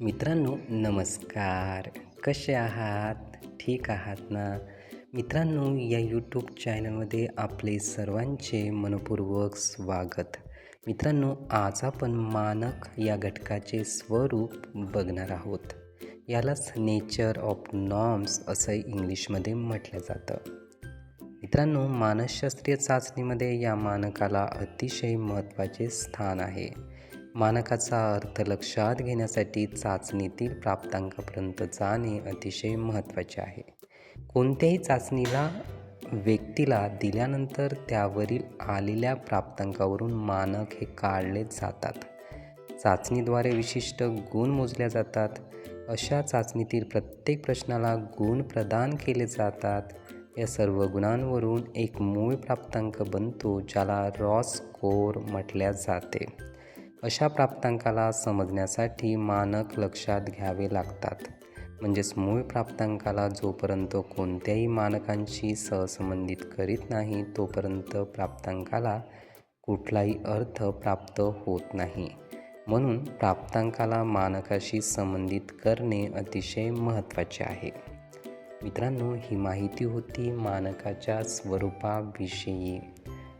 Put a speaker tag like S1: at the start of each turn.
S1: मित्रांनो नमस्कार. कसे आहात? ठीक आहात ना? मित्रांनो या यूट्यूब चॅनलमध्ये आपले सर्वांचे मनपूर्वक स्वागत. मित्रांनो आज आपण मानक या घटकाचे स्वरूप बघणार आहोत. यालाच नेचर ऑफ नॉर्म्स असं इंग्लिशमध्ये म्हटलं जातं. मित्रांनो मानसशास्त्रीय चाचणीमध्ये या मानकाला अतिशय महत्त्वाचे स्थान आहे. मानकाचा अर्थ लक्षात घेण्यासाठी चाचणीतील प्राप्तांकापर्यंत जाणे अतिशय महत्त्वाचे आहे. कोणत्याही चाचणीला व्यक्तीला दिल्यानंतर त्यावरील आलेल्या प्राप्तांकावरून मानक हे काढले जातात. चाचणीद्वारे विशिष्ट गुण मोजल्या जातात. अशा चाचणीतील प्रत्येक प्रश्नाला गुण प्रदान केले जातात. या सर्व गुणांवरून एक मूळ प्राप्तांक बनतो ज्याला रॉ स्कोअर म्हटल्या जाते. अशा प्राप्तांकाला समजण्यासाठी मानक लक्षात घ्यावे लागतात. म्हणजेच मूळ प्राप्तांकाला जोपर्यंत कोणत्याही मानकांशी सहसंबंधित करीत नाही तोपर्यंत प्राप्तांकाला कुठलाही अर्थ प्राप्त होत नाही. म्हणून प्राप्तांकाला मानकाशी संबंधित करणे अतिशय महत्त्वाचे आहे. मित्रांनो ही माहिती होती मानकाच्या स्वरूपाविषयी.